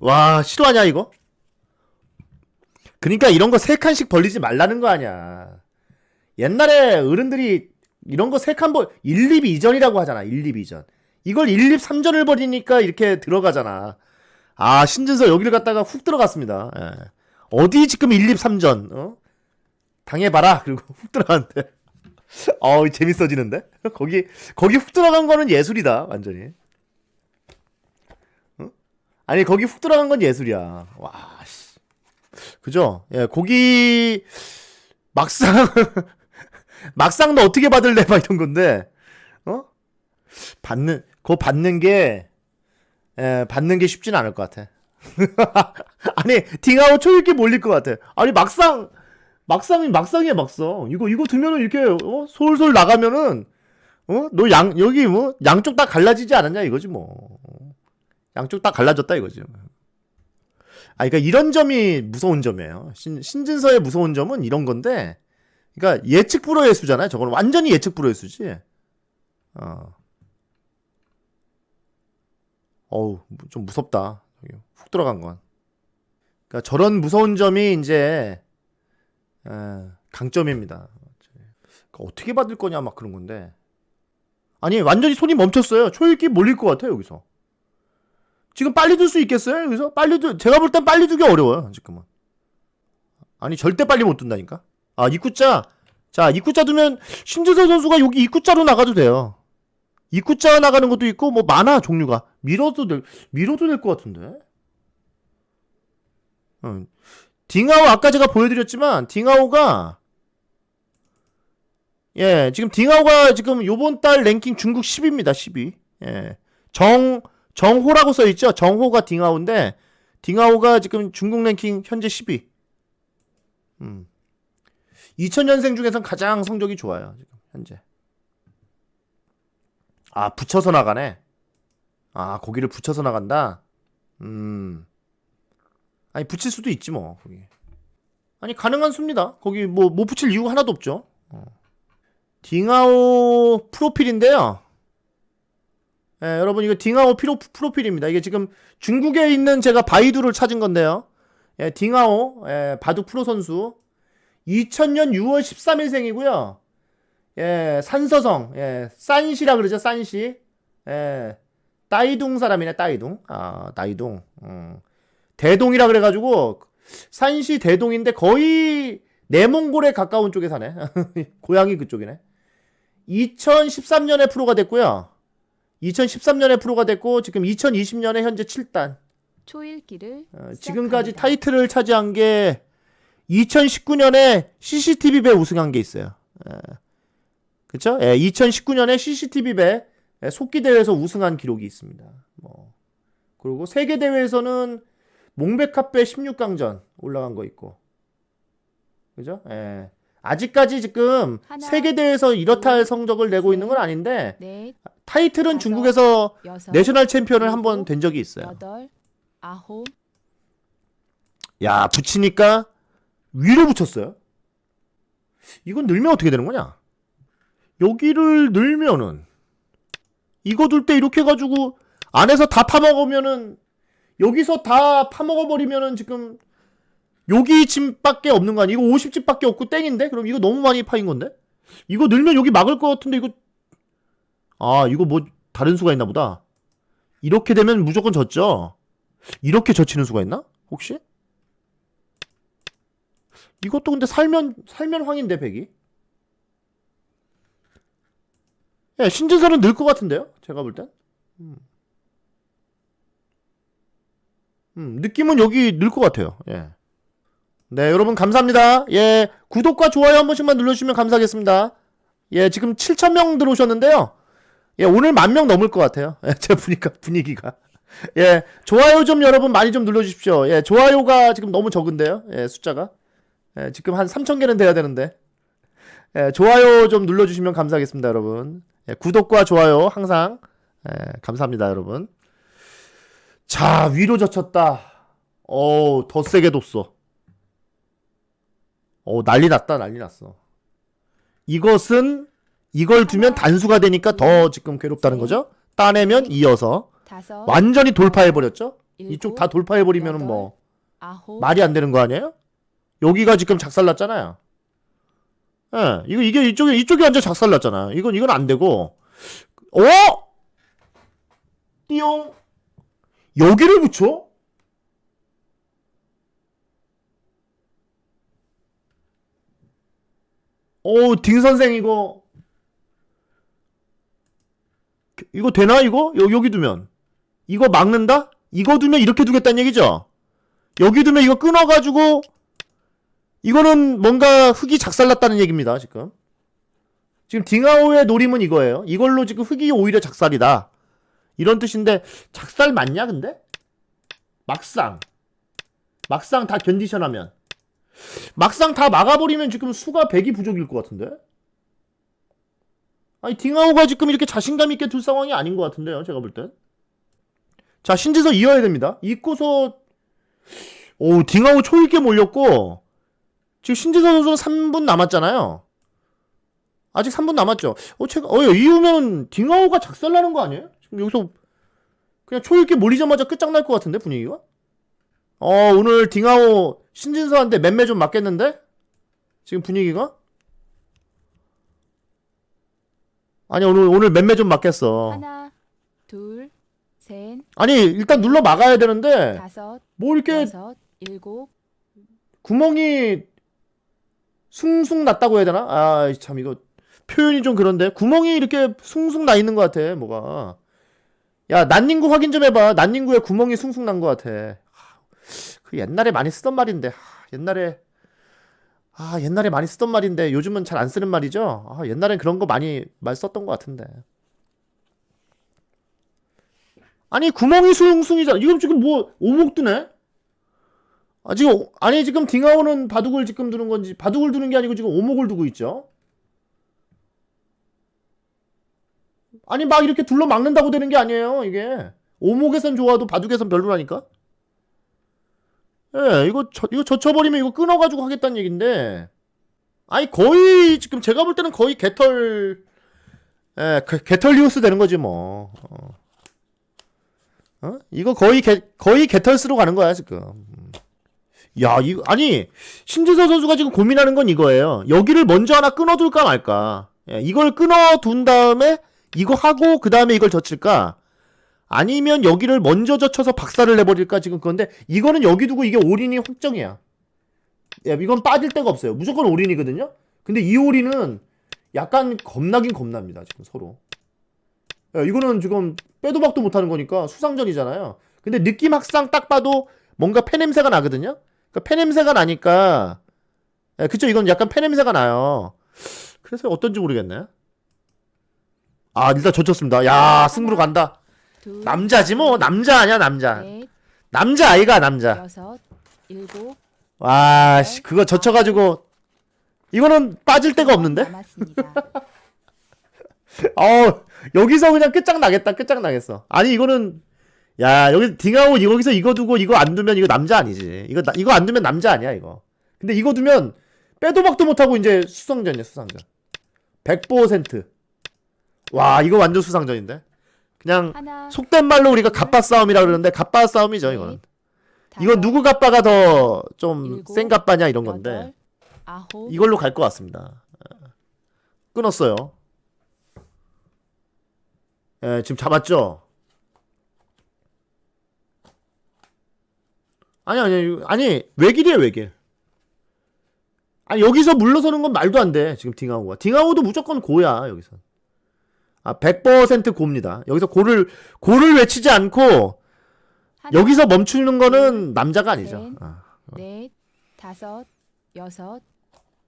와 싫어하냐 이거? 그러니까 이런 거 세 칸씩 벌리지 말라는 거 아니야. 옛날에 어른들이 이런 거 세 칸 벌, 1, 2, 2전이라고 하잖아. 1, 2, 2전. 이걸 1, 2, 3전을 벌이니까 이렇게 들어가잖아. 아, 신진서 여기를 갔다가 훅 들어갔습니다. 예. 어디 지금 1, 2, 3전, 어? 당해봐라. 그리고 훅 들어갔는데. 어우, 재밌어지는데? 거기, 거기 훅 들어간 거는 예술이다. 완전히. 어? 아니, 거기 훅 들어간 건 예술이야. 와, 씨. 그죠? 예, 거기, 막상, 막상 너 어떻게 받을래? 막 이런 건데, 어? 받는, 그거 받는 게, 에, 받는 게 쉽진 않을 것 같아. 아니, 딩하고 초읽기 몰릴 것 같아. 아니, 막상, 막상이 막상이야, 막상. 이거, 이거 두면은 이렇게, 어? 솔솔 나가면은, 어? 너 양, 여기 뭐, 양쪽 다 갈라지지 않았냐, 이거지, 뭐. 양쪽 다 갈라졌다, 이거지. 아, 그러니까 이런 점이 무서운 점이에요. 신, 신진서의 무서운 점은 이런 건데, 그러니까 예측 불허의 수잖아요. 저거는 완전히 예측 불허의 수지. 어. 어우, 좀 무섭다. 훅 들어간 건. 그러니까 저런 무서운 점이 이제 에, 강점입니다. 그러니까 어떻게 받을 거냐 막 그런 건데. 아니 완전히 손이 멈췄어요. 초읽기 몰릴 것 같아요 여기서. 지금 빨리 둘수 있겠어요 여기서? 빨리 둘 제가 볼 땐 빨리 두기 어려워요 지금은. 아니 절대 빨리 못 둔다니까. 아 입구자. 자 입구자 두면 신지서 선수가 여기 입구자로 나가도 돼요. 입구자 나가는 것도 있고 뭐 많아 종류가 밀어도 될 밀어도 될 것 같은데. 응. 딩하오 아까 제가 보여드렸지만 딩하오가 예 지금 딩하오가 지금 요번 달 랭킹 중국 10위입니다 10위 예 정 정호라고 써 있죠? 정호가 딩하오인데 딩하오가 지금 중국 랭킹 현재 10위. 음. 2000년생 중에선 가장 성적이 좋아요 지금 현재. 아 붙여서 나가네. 아 거기를 붙여서 나간다? 음. 아니 붙일 수도 있지 뭐 거기. 아니 가능한 수입니다. 거기 뭐 못 붙일 이유가 하나도 없죠. 어. 딩하오 프로필인데요 예, 여러분 이거 딩하오 피로, 프로필입니다 이게 지금 중국에 있는 제가 바이두를 찾은 건데요 예, 딩하오 예, 바둑 프로 선수 2000년 6월 13일생이고요 예, 산서성 예, 산시라 그러죠 산시 예, 따이둥 사람이네 따이둥 아 따이둥 음. 대동이라 그래가지고 산시 대동인데 거의 내몽골에 가까운 쪽에 사네. 고향이 그쪽이네. 2013년에 프로가 됐고요. 2013년에 프로가 됐고 지금 2020년에 현재 7단. 초읽기를 어, 지금까지 타이틀을 차지한 게 2019년에 CCTV 배 우승한 게 있어요. 예. 그쵸? 예, 2019년에 CCTV 배 예, 속기 대회에서 우승한 기록이 있습니다. 뭐 그리고 세계 대회에서는 몽백카페 16강전 올라간 거 있고. 그죠? 예. 아직까지 지금 하나, 세계대회에서 이렇다 할 둘, 성적을 내고 있는 건 셋, 아닌데 넷, 타이틀은 다섯, 중국에서 여섯, 내셔널 챔피언을 한 번 된 적이 있어요. 여덟, 아홉, 야, 붙이니까 위로 붙였어요. 이건 늘면 어떻게 되는 거냐? 여기를 늘면은 이거 둘 때 이렇게 해가지고 안에서 다 파먹으면은 여기서 다 파먹어버리면은 지금 여기 집밖에 없는 거 아니야? 이거 50집밖에 없고 땡인데? 그럼 이거 너무 많이 파인 건데? 이거 늘면 여기 막을 것 같은데 이거 아 이거 뭐 다른 수가 있나 보다. 이렇게 되면 무조건 졌죠. 이렇게 젖히는 수가 있나? 혹시? 이것도 근데 살면 살면 황인데 백이. 예, 신진서는 늘것 같은데요? 제가 볼 땐. 음. 음, 느낌은 여기 늘 것 같아요. 예. 네, 여러분 감사합니다. 예, 구독과 좋아요 한 번씩만 눌러주시면 감사하겠습니다. 예, 지금 7,000명 들어오셨는데요. 예, 오늘 만 명 넘을 것 같아요. 예, 제가 보니까 분위기가. 예, 좋아요 좀 여러분 많이 좀 눌러주십시오. 예, 좋아요가 지금 너무 적은데요. 예, 숫자가. 예, 지금 한 3,000개는 돼야 되는데. 예, 좋아요 좀 눌러주시면 감사하겠습니다, 여러분. 예, 구독과 좋아요 항상 예, 감사합니다, 여러분. 자, 위로 젖혔다. 어, 더 세게 뒀어. 어, 난리 났다, 난리 났어. 이것은 이걸 두면 단수가 되니까 더 지금 괴롭다는 거죠? 따내면 이어서 다섯, 완전히 돌파해 버렸죠? 일곱, 이쪽 다 돌파해 버리면은 뭐 아홉, 말이 안 되는 거 아니에요? 여기가 지금 작살났잖아요. 예, 이거 이게 이쪽에 이쪽이 완전 작살났잖아. 이건 이건 안 되고, 어? 띠용 여기를 붙여? 오, 딩 선생 이거 이거 되나 이거? 여, 여기 두면 이거 막는다? 이거 두면 이렇게 두겠다는 얘기죠? 여기 두면 이거 끊어가지고 이거는 뭔가 흙이 작살났다는 얘기입니다 지금 지금 딩하오의 노림은 이거예요 이걸로 지금 흙이 오히려 작살이다 이런 뜻인데 작살 맞냐 근데? 막상 막상 다 견디셔 나면 막상 다 막아버리면 지금 수가 100이 부족일 것 같은데 아니 딩하오가 지금 이렇게 자신감 있게 둘 상황이 아닌 것 같은데요 제가 볼 땐 자 신지서 이어야 됩니다 잊고서 오, 딩하우 초읽게 몰렸고, 지금 신지선 선수는 3분 남았잖아요. 아직 3분 남았죠. 어, 제가, 어, 이후면 딩하우가 작살나는 거 아니에요? 지금 여기서 그냥 초읽게 몰리자마자 끝장날 것 같은데, 분위기가? 어, 오늘 딩하우 신진서한테 맴매 좀 맞겠는데? 지금 분위기가? 아니, 오늘, 오늘 맴매 좀 맞겠어. 하나, 둘, 셋, 아니, 일단 눌러 막아야 되는데, 다섯, 뭐 이렇게 여섯, 일곱, 구멍이 숭숭 났다고 해야 되나? 아, 참 이거 표현이 좀 그런데 구멍이 이렇게 숭숭 나 있는 것 같아. 뭐가? 야, 난닝구 확인 좀 해봐. 난닝구에 구멍이 숭숭 난 것 같아. 하, 그 옛날에 많이 쓰던 말인데. 하, 옛날에 아, 옛날에 많이 쓰던 말인데 요즘은 잘 안 쓰는 말이죠. 아, 옛날엔 그런 거 많이 말 썼던 것 같은데. 아니 구멍이 숭숭이잖아. 이거 지금 뭐 오목 두네? 아, 지금, 아니, 지금 딩하오는 바둑을 지금 두는 건지, 바둑을 두는 게 아니고 지금 오목을 두고 있죠? 아니, 막 이렇게 둘러 막는다고 되는 게 아니에요, 이게. 오목에선 좋아도 바둑에선 별로라니까? 예, 이거, 저, 이거 젖혀버리면 이거 끊어가지고 하겠다는 얘긴데. 아니, 거의, 지금 제가 볼 때는 거의 개털, 예, 개- 개털리우스 되는 거지, 뭐. 어. 어? 이거 거의 개, 거의 개털스로 가는 거야, 지금. 야, 이거, 아니, 신지서 선수가 지금 고민하는 건 이거예요. 여기를 먼저 하나 끊어둘까 말까. 예, 이걸 끊어둔 다음에, 이거 하고, 그 다음에 이걸 젖힐까? 아니면 여기를 먼저 젖혀서 박살을 내버릴까? 지금 그건데, 이거는 여기 두고 이게 올인이 확정이야. 예, 이건 빠질 데가 없어요. 무조건 올인이거든요? 근데 이 올인은 약간 겁나긴 겁납니다, 지금 서로. 예, 이거는 지금 빼도 박도 못하는 거니까 수상전이잖아요. 근데 느낌 확상 딱 봐도 뭔가 폐 냄새가 나거든요? 그러니까 폐 냄새가 나니까 예, 그쵸 이건 약간 폐 냄새가 나요. 그래서 어떤지 모르겠네. 아 일단 젖혔습니다. 야 승부로 간다. 둘, 남자지 뭐 남자 아니야 남자. 넷, 남자 아이가 남자. 여섯, 일곱, 와씨 그거 젖혀가지고 이거는 빠질 데가 없는데? 남았습니다. 어 여기서 그냥 끝장나겠다 끝장나겠어 아니 이거는 야 여기 딩하고 여기서 이거 두고 이거 안 두면 이거 남자 아니지 이거 나- 이거 안 두면 남자 아니야 이거 근데 이거 두면 빼도 박도 못하고 이제 수상전이야 수상전 100%와 이거 완전 수상전인데 그냥 하나, 속된 말로 우리가 갑바 싸움이라 그러는데 갑바 싸움이죠 이거는 이건 누구 갑바가 더 좀 센 갑바냐 이런 건데 이걸로 갈 것 같습니다. 끊었어요. 예, 지금 잡았죠? 아니, 아니, 아니, 외길이에요, 외길. 아니, 여기서 물러서는 건 말도 안 돼, 지금 딩하오가. 딩하오도 무조건 고야, 여기서. 아, 100% 고입니다. 여기서 고를, 고를 외치지 않고, 하나, 여기서 멈추는 거는 남자가 아니죠. 셋. 아. 넷, 다섯, 여섯,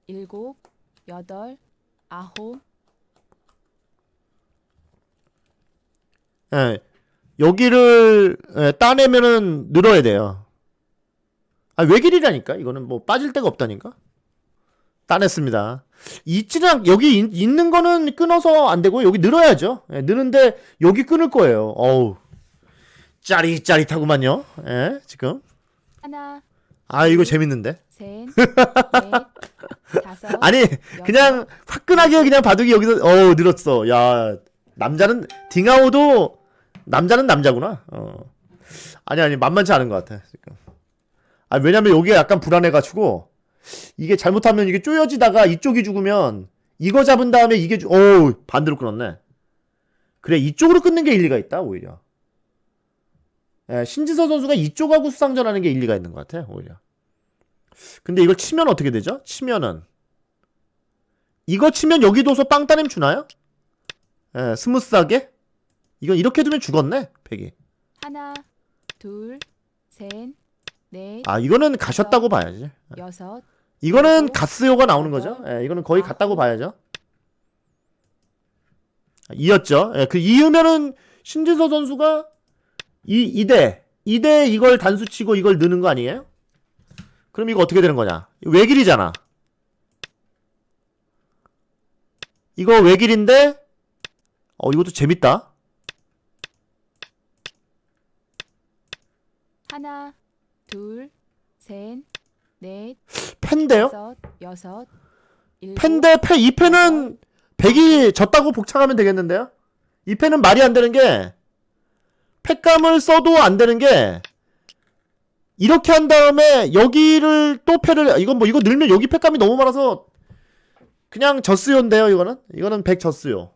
일곱, 여덟, 아홉, 예, 여기를 예, 따내면은 늘어야 돼요. 아, 외길이라니까? 이거는 뭐 빠질 데가 없다니까? 따냈습니다. 있지는, 여기 있, 있는 거는 끊어서 안 되고, 여기 늘어야죠. 예, 느는데, 여기 끊을 거예요. 어우. 짜릿짜릿하구만요. 예, 지금. 하나, 아, 이거 재밌는데? 셋, 넷, 다섯, 아니, 그냥 화끈하게 그냥 바둑이 여기서, 어우, 늘었어. 야, 남자는, 딩하오도, 남자는 남자구나. 어. 아니 아니 만만치 않은 것 같아 지금. 아 왜냐면 여기가 약간 불안해가지고 이게 잘못하면 이게 쪼여지다가 이쪽이 죽으면 이거 잡은 다음에 이게 죽. 오 반대로 끊었네. 그래 이쪽으로 끊는 게 일리가 있다 오히려. 예, 신지서 선수가 이쪽하고 수상전하는 게 일리가 있는 것 같아 오히려. 근데 이걸 치면 어떻게 되죠? 치면은 이거 치면 여기 둬서 빵 따냄 주나요? 예, 스무스하게? 이건 이렇게 두면 죽었네 팩이. 하나, 둘, 셋, 넷, 아 이거는 가셨다고 봐야지. 여섯, 이거는 그리고 가스요가 나오는 거죠. 예, 이거는 거의 갔다고 봐야죠. 아, 이었죠. 예, 그 이으면은 신지서 선수가 이 2대 2대 이걸 단수 치고 이걸 넣는 거 아니에요? 그럼 이거 어떻게 되는 거냐? 외길이잖아. 이거 외길인데 어 이것도 재밌다. 하나, 둘, 셋, 넷, 팬데요? 다섯, 여섯, 일곱, 팬데 패 2패는 100이 졌다고 복창하면 되겠는데요? 2패는 말이 안 되는 게 패감을 써도 안 되는 게 이렇게 한 다음에 여기를 또 패를 이건 뭐 이거 늘면 여기 패감이 너무 많아서 그냥 졌수요인데요 이거는 이거는 100 졌수요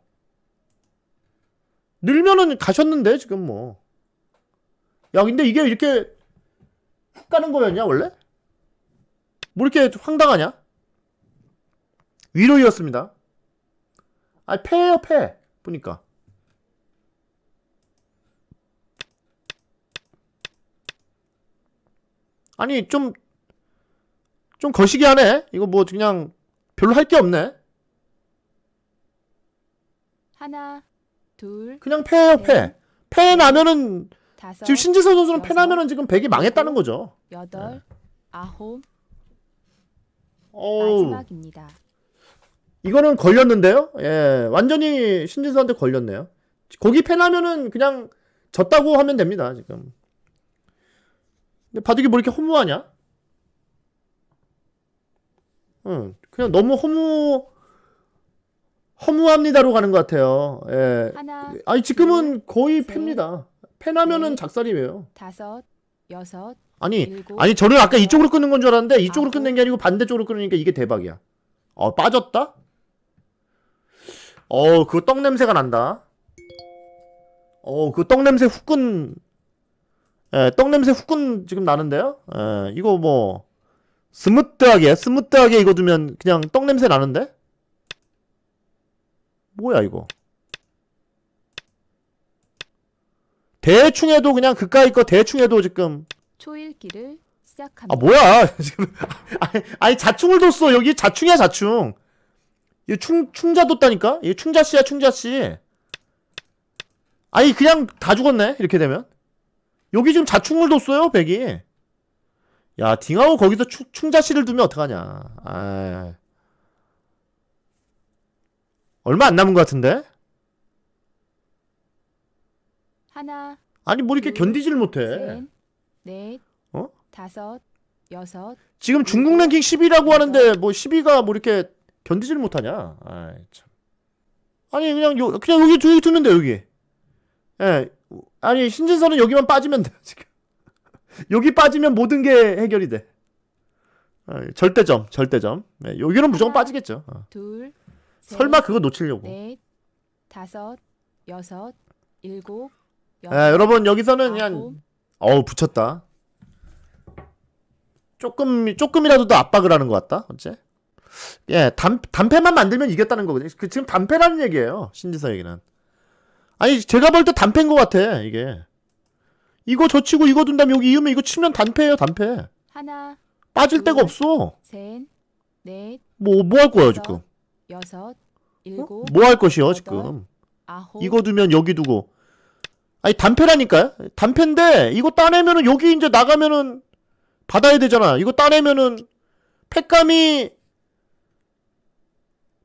늘면은 가셨는데 지금 뭐 야 근데 이게 이렇게 훅 가는 거였냐 원래? 뭐 이렇게 황당하냐? 위로 이었습니다. 아, 패예요, 패. 보니까. 아니, 좀, 좀 거시기 하네? 이거 뭐 그냥 별로 할 게 없네? 하나, 둘, 그냥 패예요, 패. 네. 패 나면은, 다섯, 지금 신지서 선수는 패 나면은 지금 100이 망했다는 거죠. 여덟, 아홉, 어우. 마지막입니다. 이거는 걸렸는데요? 예, 완전히 신지수한테 걸렸네요. 거기 패나면은 그냥 졌다고 하면 됩니다, 지금. 근데 바둑이 뭐 이렇게 허무하냐? 응, 그냥 너무 허무, 허무합니다로 가는 것 같아요. 예. 하나, 아니, 지금은 거의 셋, 패입니다. 패나면은 넷, 작살이에요. 다섯, 여섯, 아니, 일곱, 아니, 저는 아까 이쪽으로 끊는 건 줄 알았는데, 이쪽으로. 끊는 게 아니고 반대쪽으로 끊으니까 이게 대박이야. 어, 빠졌다? 어, 그거 떡 냄새가 난다. 어, 그 떡 냄새 후끈, 예, 떡 냄새 후끈 지금 나는데요? 예, 이거 뭐, 스무트하게, 스무트하게 이거 두면 그냥 떡 냄새 나는데? 뭐야, 이거. 대충 해도 그냥 그까이 거 대충 해도 지금 초일기를 시작합니다. 아 뭐야? 지금 아니, 아니 자충을 뒀어. 여기 자충이야 자충. 이거 충 충자 뒀다니까? 이거 충자 씨야 충자 씨. 아니 그냥 다 죽었네 이렇게 되면. 여기 지금 자충을 뒀어요 백이. 야 딩하고 거기서 충, 충자 씨를 두면 어떡하냐. 아 얼마 안 남은 것 같은데? 하나, 아니 뭐 이렇게 둘, 견디질 못해? 셋, 넷, 어? 다섯, 여섯, 지금 중국 랭킹 10위라고 하는데 뭐 10위가 뭐 이렇게 견디질 못하냐? 아이 참. 아니 그냥 요 그냥 여기 두돼 여기. 예. 아니 신진서는 여기만 빠지면 돼 지금. 여기 빠지면 모든 게 해결이 돼. 아, 절대점, 절대점. 네, 여기는 무조건 하나, 빠지겠죠. 어. 둘, 셋, 설마 그거 놓치려고. 넷, 다섯, 여섯, 일곱, 예, 여덟, 여러분 여기서는 그냥 아홉, 어우 붙였다. 조금 조금이라도 더 압박을 하는 것 같다. 어째? 예, 단 단패만 만들면 이겼다는 거거든요. 그 지금 단패라는 얘기예요. 신지서 얘기는. 아니 제가 볼 때 단패인 것 같아 이게. 이거 젖히고 이거 둔 다음에 여기 이으면 이거 치면 단패예요 단패. 하나, 빠질 데가 둘, 없어. 셋, 넷, 뭐 뭐 할 거예요 다섯, 지금? 여섯, 어? 일곱, 뭐 할 것이요 여덟, 지금? 아홉, 이거 두면 여기 두고. 아니 단패라니까요. 단패인데 이거 따내면은 여기 이제 나가면은 받아야 되잖아. 이거 따내면은 팩감이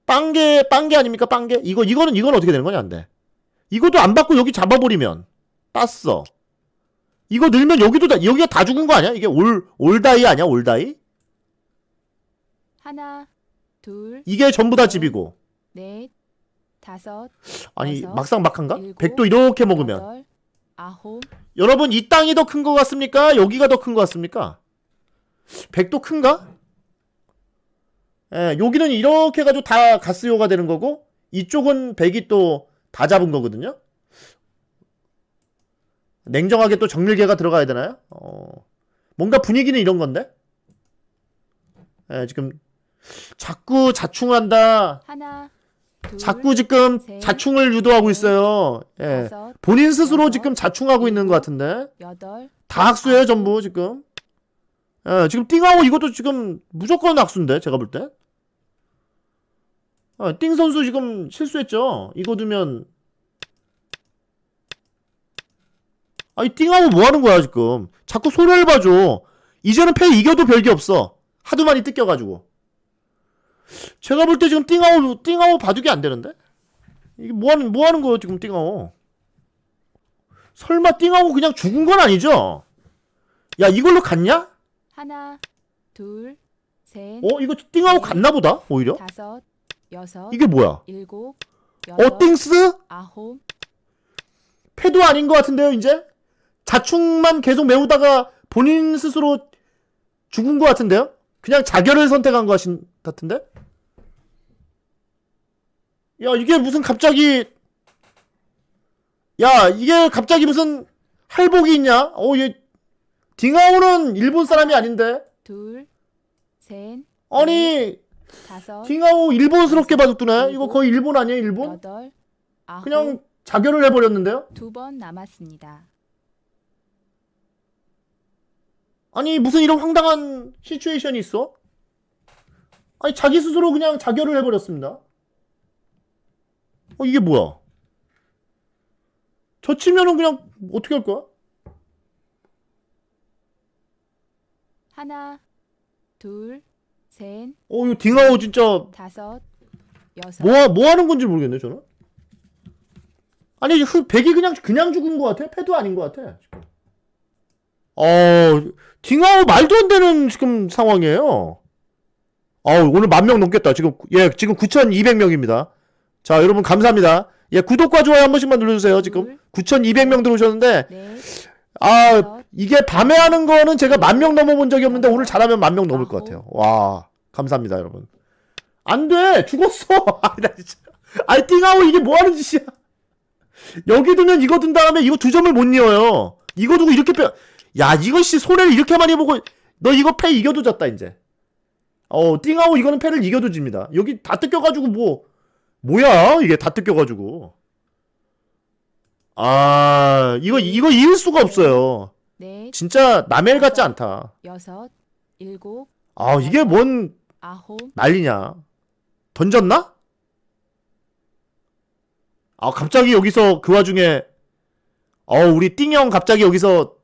빵개 빵개 아닙니까 빵개? 이거 이거는 이건 어떻게 되는 거냐 안 돼. 이것도 안 받고 여기 잡아버리면 땄어. 이거 늘면 여기도 다 여기가 다 죽은 거 아니야? 이게 올 올다이 아니야 올다이? 하나, 둘, 이게 전부 다 집이고. 넷, 다섯, 아니 막상 막한가? 백도 이렇게 먹으면 아홉, 여러분 이 땅이 더 큰 것 같습니까? 여기가 더 큰 것 같습니까? 100도 큰가? 예, 여기는 이렇게 해가지고 다 가스요가 되는 거고 이쪽은 100이 또 다 잡은 거거든요. 냉정하게 또 정밀계가 들어가야 되나요? 어, 뭔가 분위기는 이런 건데. 예, 지금 자꾸 자충한다. 하나, 둘, 자꾸 지금 셋, 자충을 유도하고 있어요. 예. 본인 스스로 지금 자충하고 있는 것 같은데. 다 악수예요, 전부 지금. 예, 지금 띵하고 이것도 지금 무조건 악수인데, 제가 볼 때. 아, 띵 선수 지금 실수했죠? 이거 두면. 아니, 띵하고 뭐 하는 거야, 지금. 자꾸 소리를 봐줘. 이제는 패 이겨도 별게 없어. 하도 많이 뜯겨가지고. 제가 볼 때 지금 띵하고, 띵하고 바둑이 안 되는데? 이게 뭐 하는, 뭐 하는 거예요, 지금 띵하고. 설마 띵하고 그냥 죽은 건 아니죠? 야, 이걸로 갔냐? 하나, 둘, 셋, 어, 이거 띵하고 갔나 보다, 오히려? 다섯, 여섯, 이게 뭐야? 일곱, 여덟, 어, 띵스? 아홉, 패도 아닌 것 같은데요, 이제? 자충만 계속 메우다가 본인 스스로 죽은 것 같은데요? 그냥 자결을 선택한 것 같은- 같은데? 야, 이게 무슨 갑자기, 야, 이게 갑자기 무슨 할복이 있냐? 어, 얘, 딩하오는 일본 사람이 아닌데? 둘, 셋, 아니, 다섯, 딩하오 일본스럽게 바둑두네? 이거 거의 일본 아니에요, 일본? 여덟, 아홉, 그냥 자결을 해버렸는데요? 두 번 남았습니다. 아니 무슨 이런 황당한 시츄에이션이 있어? 아니 자기 스스로 그냥 자결을 해버렸습니다. 어 이게 뭐야? 저 치면은 그냥 어떻게 할 거야? 하나, 둘, 셋, 어 이거 딩하오 진짜 다섯, 여섯, 뭐, 뭐 하는 건지 모르겠네 저는. 아니 흑 백이 그냥 그냥 죽은 것 같아? 패도 아닌 것 같아. 지금. 어 딩하오 말도 안 되는 지금 상황이에요. 아우 오늘 만 명 넘겠다. 지금 예 지금 9,200명입니다. 자 여러분 감사합니다. 예 구독과 좋아요 한 번씩만 눌러주세요. 지금 둘, 9,200명 들어오셨는데 넷, 아 이게 밤에 하는 거는 제가 만 명 넘어본 적이 없는데 오늘 잘하면 만 명 넘을 것 같아요. 와 감사합니다 여러분. 안 돼 죽었어. 아니 나 진짜 아니 띵하고 이게 뭐 하는 짓이야. 여기 두면 이거 둔 다음에 이거 두 점을 못 이어요. 이거 두고 이렇게 빼. 야 이거 씨 손해를 이렇게 많이 보고 너 이거 패 이겨도 졌다 이제. 어 띵하고 이거는 패를 이겨도 집니다. 여기 다 뜯겨가지고 뭐 뭐야 이게 다 뜯겨가지고. 아 이거 이거 이을 수가 없어요. 넷, 진짜 남의 일 같지 않다. 여섯, 일곱, 아 이게 뭔 아홉, 난리냐? 던졌나? 아 갑자기 여기서 그 와중에 어 우리 띵형 갑자기 여기서 어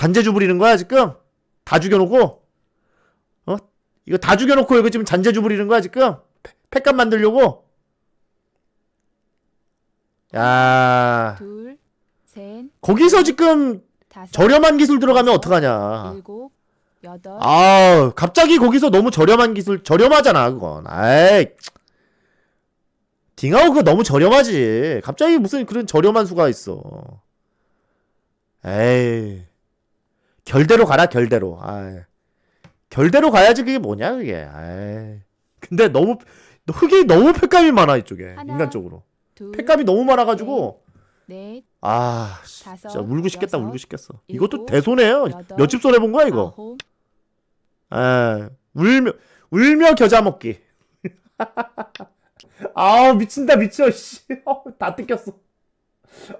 잔재주 부리는 거야 지금 다 죽여놓고 어 이거 다 죽여놓고 이거 지금 잔재주 부리는 거야 지금 패- 패값 만들려고 야 둘, 셋, 거기서 지금 다섯, 저렴한 기술 들어가면 어떡하냐 일곱, 여덟, 아, 갑자기 거기서 너무 저렴한 기술, 저렴하잖아, 그건. 아이. 딩하우 그거 너무 저렴하지. 갑자기 무슨 그런 저렴한 수가 있어. 에이. 결대로 가라, 결대로. 아이. 결대로 가야지 그게 뭐냐, 그게. 아이. 근데 너무, 흑이 너무 팩감이 많아, 이쪽에. 하나, 인간적으로. 둘, 팩감이 너무 많아가지고. 넷, 아, 다섯, 진짜 울고 싶겠다, 여섯, 울고 싶겠어. 이것도 일곱, 대손해요. 여덟, 몇집 손해 본 거야, 이거? 아홉, 에, 울며, 울며 겨자 먹기. 아우, 미친다, 미쳐, 씨. 어, 다 뜯겼어.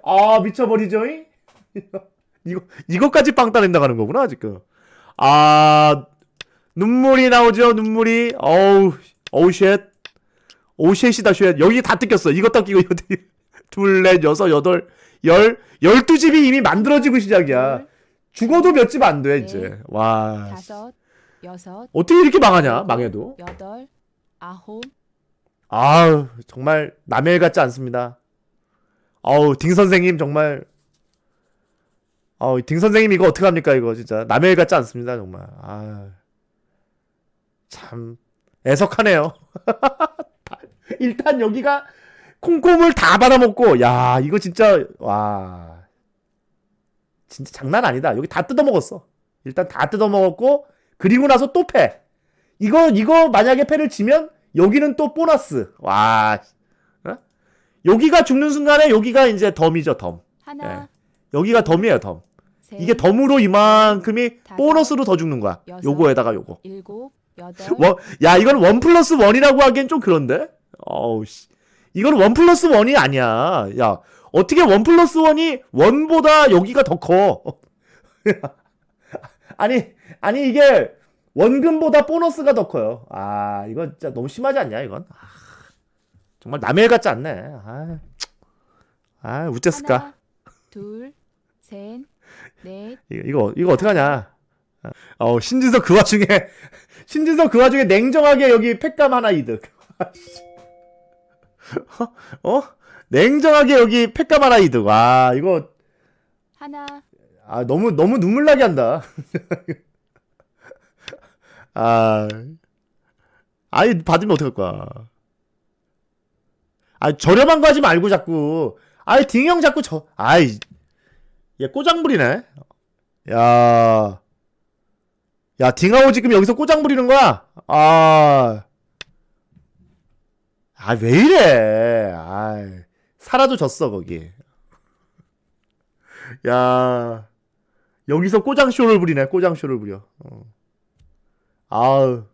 아, 미쳐버리죠, 이? 이거, 이거까지 빵 따낸 다 가는 거구나, 지금. 아, 눈물이 나오죠, 눈물이. 어우, 어우, 쉣. 오우, 쉣이다, 쉣. 여기 다 뜯겼어. 딱 끼고, 뜯- 둘, 넷, 여섯, 여덟, 열, 열두 집이 이미 만들어지고 시작이야. 둘, 죽어도 몇 집 안 돼, 네. 이제. 와. 다섯, 여섯, 어떻게 이렇게 망하냐 망해도 여덟, 아홉, 아우 정말 남의 일 같지 않습니다 아우 딩 선생님 정말 아우 딩 선생님 이거 어떡합니까 이거 진짜 남의 일 같지 않습니다 정말 아 참 애석하네요 일단 여기가 콩콩을 다 받아먹고 야 이거 진짜 와 진짜 장난 아니다. 여기 다 뜯어먹었어. 일단 다 뜯어먹었고 그리고 나서 또 패. 이거 이거 만약에 패를 지면 여기는 또 보너스. 와. 어? 여기가 죽는 순간에 여기가 이제 덤이죠, 덤. 하나, 여기가 덤이에요, 덤. 이게 덤으로 이만큼이 보너스로 더 죽는 거야. 요거에다가 요거. 일곱, 여덟, 원, 야, 이건 원 플러스 원이라고 하기엔 좀 그런데? 어우, 씨. 이건 원 플러스 원이 아니야. 야, 어떻게 원 플러스 원이 원보다 여기가 더 커? 아니, 아니, 이게 원금보다 보너스가 더 커요. 아, 이건 진짜 너무 심하지 않냐, 이건? 아, 정말 남의 일 같지 않네. 아, 아 우째스까? 하나, 둘, 셋, 넷, 이거, 이거, 이거 어떡하냐. 어, 신진석 그 와중에, 신진석 그 와중에 냉정하게 여기 팩감 하나 이득. 어? 냉정하게 여기 팩감 하나 이득. 와, 이거, 하나, 아, 너무, 너무 눈물 나게 한다. 아, 아이, 받으면 어떡할 거야. 아, 저렴한 거 하지 말고 자꾸. 아이, 딩형 자꾸 저, 아이, 얘 꼬장부리네. 야, 야, 딩하오 지금 여기서 꼬장 부리는 거야? 아, 아, 왜 이래? 아, 살아도 졌어, 거기. 야, 여기서 꼬장쇼를 부리네, 꼬장쇼를 부려. 어. 아우.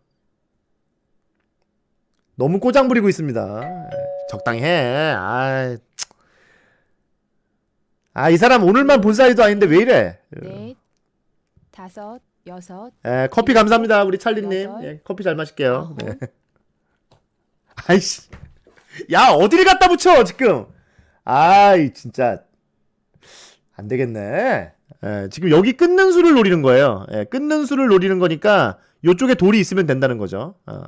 너무 꼬장 부리고 있습니다. 적당히 해. 아, 아, 이 사람 오늘만 본 사이도 아닌데 왜 이래? 넷, 다섯, 여섯, 에, 커피 감사합니다, 우리 찰리님. 예, 커피 잘 마실게요. 네. 아이씨. 야, 어디를 갖다 붙여, 지금. 아이, 진짜. 안 되겠네. 예, 지금 여기 끊는 수를 노리는 거예요. 예, 끊는 수를 노리는 거니까, 요쪽에 돌이 있으면 된다는 거죠. 어.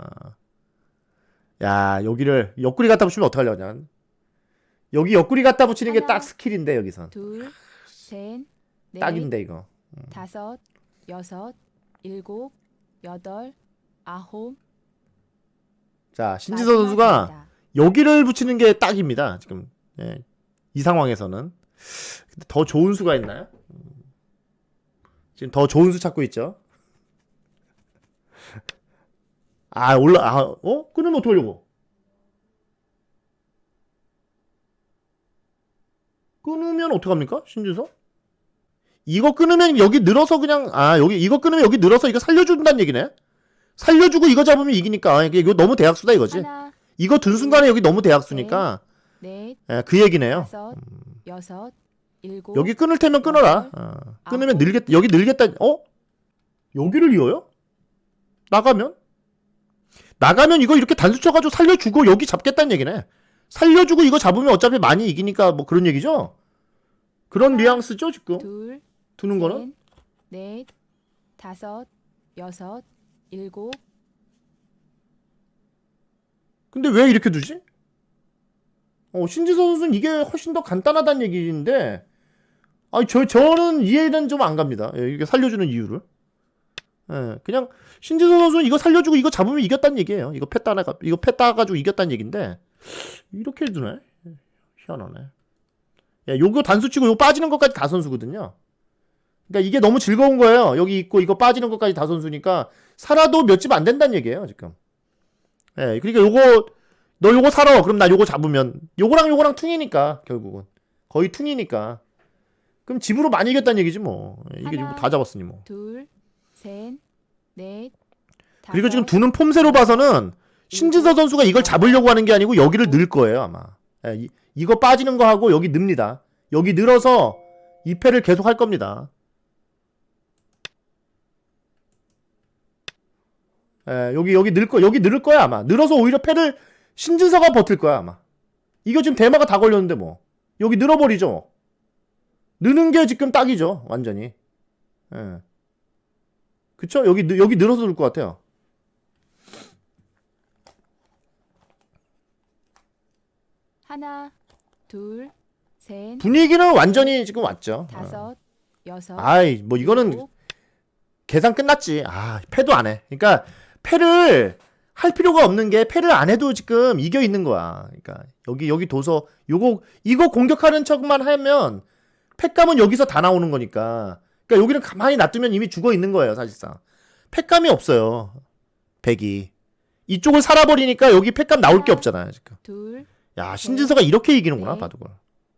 야, 여기를, 옆구리 갖다 붙이면 어떡하려냐. 여기 옆구리 갖다 붙이는 게 하나, 딱 스킬인데, 여기선. 둘, 셋, 넷, 딱인데, 이거. 다섯, 여섯, 일곱, 여덟, 아홉. 자, 신지서 선수가, 마지막입니다. 여기를 붙이는 게 딱입니다. 지금 예. 이 상황에서는 근데 더 좋은 수가 있나요? 음. 지금 더 좋은 수 찾고 있죠. 아 올라 아 어? 끊으면 어떡하려고? 끊으면 어떡합니까? 신주서? 이거 끊으면 여기 늘어서 그냥 아 여기 이거 끊으면 여기 늘어서 이거 살려준다는 얘기네. 살려주고 이거 잡으면 이기니까 아, 이게 이거 너무 대학수다 이거지. 하나, 이거 둔 순간에 여기 너무 대학수니까 넷, 예, 그 얘기네요. 다섯, 여섯, 일곱. 여기 끊을 테면 끊어라. 어, 끊으면 아홉. 늘겠 여기 늘겠다. 어? 여기를 이어요? 나가면? 나가면 이거 이렇게 단수 쳐가지고 살려주고 여기 잡겠다는 얘기네. 살려주고 이거 잡으면 어차피 많이 이기니까 뭐 그런 얘기죠. 그런 뉘앙스죠 지금 둘, 두는 거는. 셋, 넷, 다섯, 여섯, 일곱. 근데 왜 이렇게 두지? 어, 신지서 선수는 이게 훨씬 더 간단하다는 얘기인데, 아니, 저, 저는 이해는 좀 안 갑니다. 예, 이게 살려주는 이유를. 예, 그냥, 신지서 선수는 이거 살려주고 이거 잡으면 이겼다는 얘기예요. 이거 패 따가, 이거 패 따가지고 이겼다는 얘기인데, 이렇게 두네? 예, 희한하네. 예, 요거 단수 치고 요거 빠지는 것까지 다 선수거든요. 그러니까 이게 너무 즐거운 거예요. 여기 있고 이거 빠지는 것까지 다 선수니까, 살아도 몇 집 안 된다는 얘기예요, 지금. 예, 그러니까 요거 너 요거 사러 그럼 나 요거 잡으면 요거랑 요거랑 퉁이니까 결국은 거의 퉁이니까 그럼 집으로 많이 이겼다는 얘기지 뭐 예, 이게 하나. 지금 다 잡았으니 뭐 둘, 셋, 넷, 그리고 지금 두는 폼새로 봐서는 신진서 선수가 이걸 잡으려고 하는 게 아니고 여기를 늘 거예요 아마 예, 이, 이거 빠지는 거 하고 여기 늡니다. 여기 늘어서 이 패를 계속 할 겁니다. 예, 여기 여기 늘 거 여기 늘을 거야 아마. 늘어서 오히려 패를 신진서가 버틸 거야 아마. 이거 지금 대마가 다 걸렸는데 뭐. 여기 늘어버리죠. 느는 게 지금 딱이죠 완전히. 예. 그쵸? 여기 느- 여기 늘어서 들 것 같아요 하나, 둘, 셋, 분위기는 완전히 지금 왔죠 어. 다섯, 여섯, 아이 뭐 이거는 일곱, 계산 끝났지 아 패도 안 해 그러니까 패를 할 필요가 없는 게 패를 안 해도 지금 이겨 있는 거야 그러니까 여기 여기 둬서 요거 이거 공격하는 척만 하면 팩감은 여기서 다 나오는 거니까. 그러니까 여기는 가만히 놔두면 이미 죽어 있는 거예요, 사실상. 팩감이 없어요. 백이. 이쪽을 살아버리니까 여기 팩감 나올 게 없잖아요, 지금. 둘, 야, 신진서가 이렇게 이기는구나, 네. 바둑을.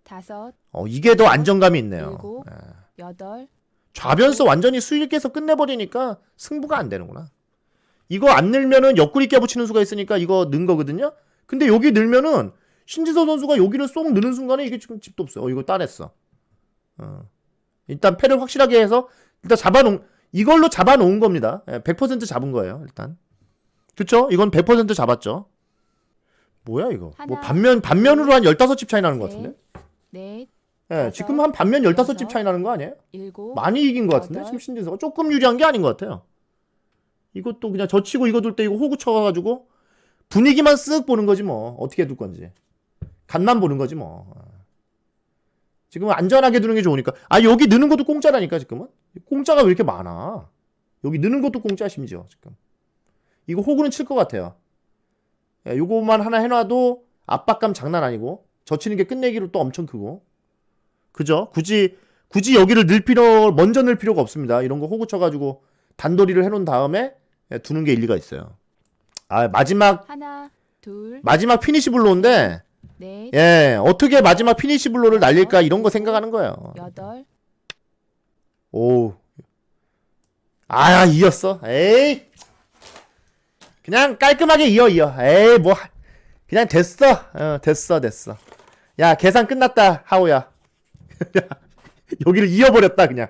다섯, 어, 이게 더 안정감이 있네요. 일곱. 예. 여덟, 좌변서 완전히 수익해서 끝내버리니까 승부가 안 되는구나. 이거 안 늘면은 옆구리 깨붙이는 수가 있으니까 이거 는 거거든요. 근데 여기 늘면은 신지서 선수가 여기를 쏙 느는 순간에 이게 지금 집도 없어요. 어, 이거 따냈어. 어. 일단 패를 확실하게 해서 일단 잡아놓은 이걸로 잡아놓은 겁니다. 예, 100% 잡은 거예요. 일단. 그쵸? 이건 100% 잡았죠. 뭐야 이거? 뭐 하나, 반면 반면으로 한 15집 차이 나는 것 셋, 같은데? 넷, 예, 다섯, 지금 한 반면 15집 여섯, 차이 나는 거 아니에요? 일곱, 많이 이긴 것 같은데 여덟. 지금 신진서가 조금 유리한 게 아닌 것 같아요. 이것도 그냥 젖히고 이거 둘 때 이거 호구 쳐가지고 분위기만 쓱 보는 거지 뭐 어떻게 둘 건지 간만 보는 거지 뭐. 지금은 안전하게 두는 게 좋으니까 아 여기 느는 것도 공짜라니까 지금은 공짜가 왜 이렇게 많아? 여기 느는 것도 공짜 심지어 지금 이거 호구는 칠 것 같아요. 예, 요거만 하나 해놔도 압박감 장난 아니고 젖히는 게 끝내기로 또 엄청 크고 그죠? 굳이 굳이 여기를 늘 필요 먼저 늘 필요가 없습니다. 이런 거 호구 쳐가지고 단도리를 해놓은 다음에 예, 두는 게 일리가 있어요. 아 마지막 하나, 둘, 마지막 피니시 블로우인데 넷, 예 어떻게 마지막 피니시 블로우를 날릴까 이런 거 생각하는 거예요. 여덟, 오. 아, 이었어. 에이. 그냥 깔끔하게 이어, 이어. 에이, 뭐, 하- 그냥 됐어. 어, 됐어, 됐어. 야, 계산 끝났다, 하오야. 여기를 이어버렸다, 그냥.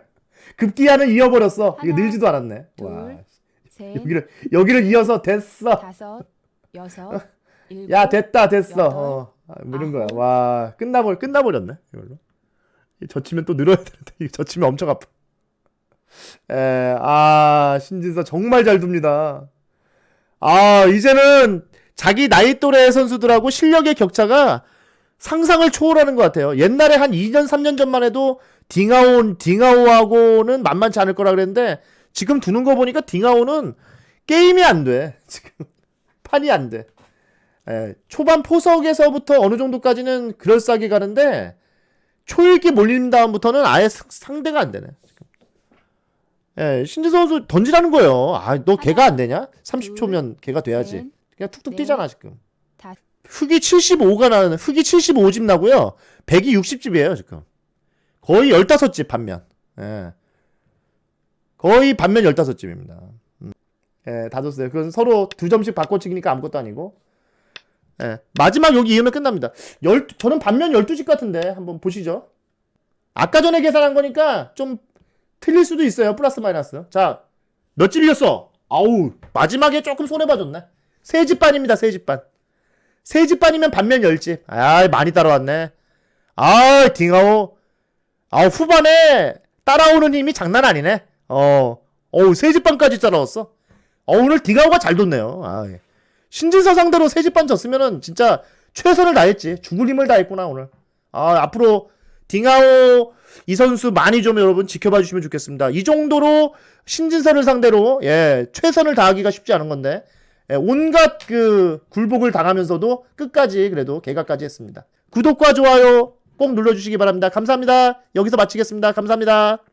급기야는 이어버렸어. 이게 하나, 늘지도 않았네. 둘, 와. 셋, 여기를, 여기를 이어서 됐어. 다섯, 여섯, 일곱, 야, 됐다, 됐어. 여덟, 어. 아, 뭐 이런 거야. 와, 끝나버, 끝나버렸네, 이걸로. 이 젖히면 또 늘어야 되는데, 젖히면 엄청 아파. 에, 아, 신진서 정말 잘 둡니다. 아, 이제는 자기 나이 또래 선수들하고 실력의 격차가 상상을 초월하는 것 같아요. 옛날에 한 2년, 3년 전만 해도 딩아온, 딩아오하고는 만만치 않을 거라 그랬는데, 지금 두는 거 보니까 딩아오는 게임이 안 돼. 지금. 판이 안 돼. 예, 초반 포석에서부터 어느 정도까지는 그럴싸하게 가는데 초읽기 몰린 다음부터는 아예 상- 상대가 안 되네. 예, 신지 선수 던지라는 거예요. 아, 너 개가 안 되냐? 30초면 개가 돼야지. 셋, 그냥 툭툭 넷, 뛰잖아 지금. 다- 흙이 75가 나는 흙이 75집 나고요. 100이 60집이에요 지금. 거의 15집 반면. 예. 거의 반면 15집입니다. 음. 예, 다 줬어요. 그건 서로 두 점씩 바꿔치기니까 아무것도 아니고. 예. 마지막 여기 이으면 끝납니다. 열, 저는 반면 12집 같은데 한번 보시죠. 아까 전에 계산한 거니까 좀 틀릴 수도 있어요. 플러스 마이너스. 자, 몇 집 이겼어? 아우, 마지막에 조금 손해봐줬네. 세 집 반입니다. 세 집 반. 세 집 반이면 반면 10집. 아, 많이 따라왔네. 아, 딩아오. 아, 후반에 따라오는 힘이 장난 아니네. 어, 어우, 세 집 반까지 따라왔어. 어, 오늘 딩아오가 잘 뒀네요. 아, 예. 신진서 상대로 세 집 반 졌으면은 진짜 최선을 다했지. 죽을 힘을 다했구나, 오늘. 아, 앞으로 딩아오 이 선수 많이 좀 여러분 지켜봐 주시면 좋겠습니다. 이 정도로 신진서를 상대로 예, 최선을 다하기가 쉽지 않은 건데 예, 온갖 그 굴복을 당하면서도 끝까지 그래도 개각까지 했습니다. 구독과 좋아요 꼭 눌러주시기 바랍니다. 감사합니다. 여기서 마치겠습니다. 감사합니다.